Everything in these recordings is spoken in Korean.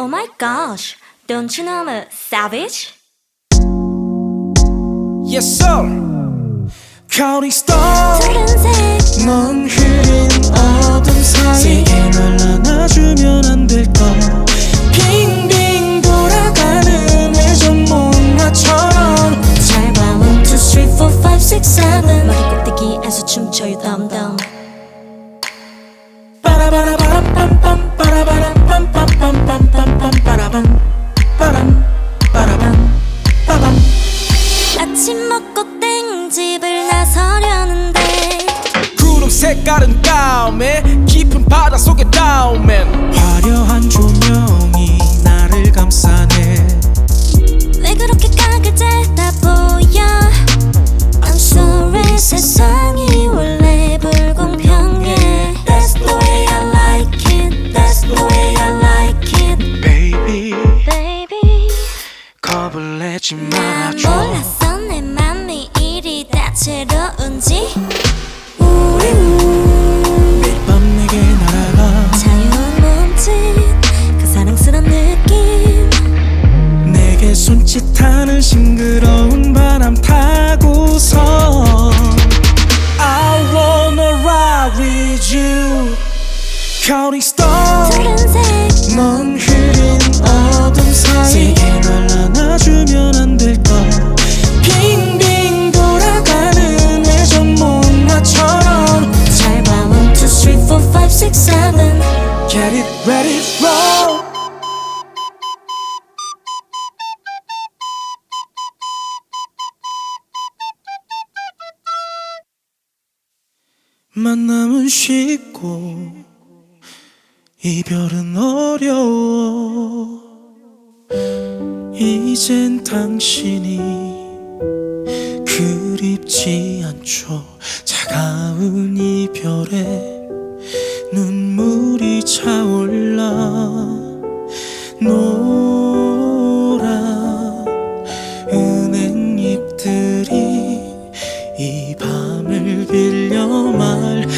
Oh my gosh, don't you know I'm a savage? Yes sir. Counting star 푸른색. 넌 흐린 어둠 사이. 세게 날 안아주면 안 될까? 빙빙 돌아가는 회전 목마처럼. 잘 봐, 1, 2, 3, 4, 5, 6, 7 머리 꼭대기에서 춤춰요 덤덤 땡집을 나서려는데. 구름 색깔은 다음에 깊은 바다 속에 닿으면 화려한 조명이 나를 감싸네. 왜 그렇게 까끌재다 보여? I'm sorry 세상이 원래 불공평해. That's the way I like it. That's the way I like it. Baby. Baby. 겁을 내지 난 말아줘 다채로운지? 매일 밤 내게 날아가 자유로운 몸짓 그 사랑스런 느낌. 내게 손짓하는 싱그러운 바람 타고서 I wanna ride with you. Counting stars 넌 흐린 어둠 사이. 날 안아주면 3, 4, 5, 6, 7 Get it ready roll. 만남은 쉽고 이별은 어려워. 이젠 당신이 그립지 않죠. 차가운 이별에 눈물이 차올라 노란 은행잎들이 이 밤을 빌려 말해요.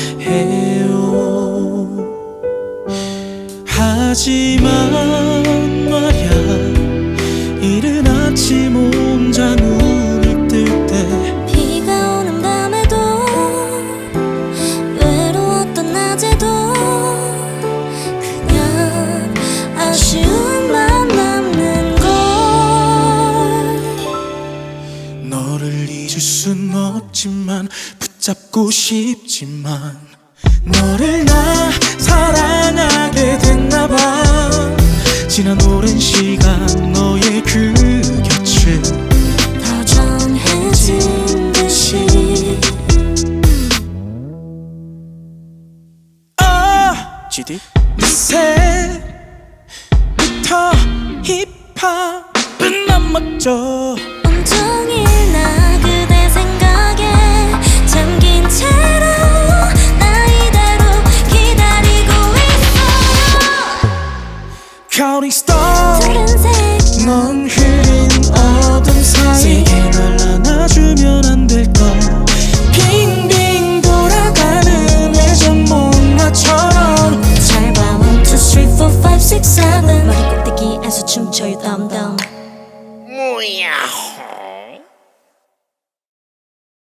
하지만 말야 이른 아침 혼 잊을 순 없지만 붙잡고 싶지만 너를 나 사랑하게 됐나봐. 지난 오랜 시간 너의 그 곁을 더 정해진 듯이. 아! GD 새부터 힙합은 안 맞죠. 온종일 나 shooting 넌 흐린 어둠 사이 날 안아주면 안 될까? 빙빙 돌아가는 예전 목마처럼. 잘 봐. 1, 2, 3, 4, 5, 6, 7 머리 꼭대기에서 춤춰요 덤덤. 뭐야.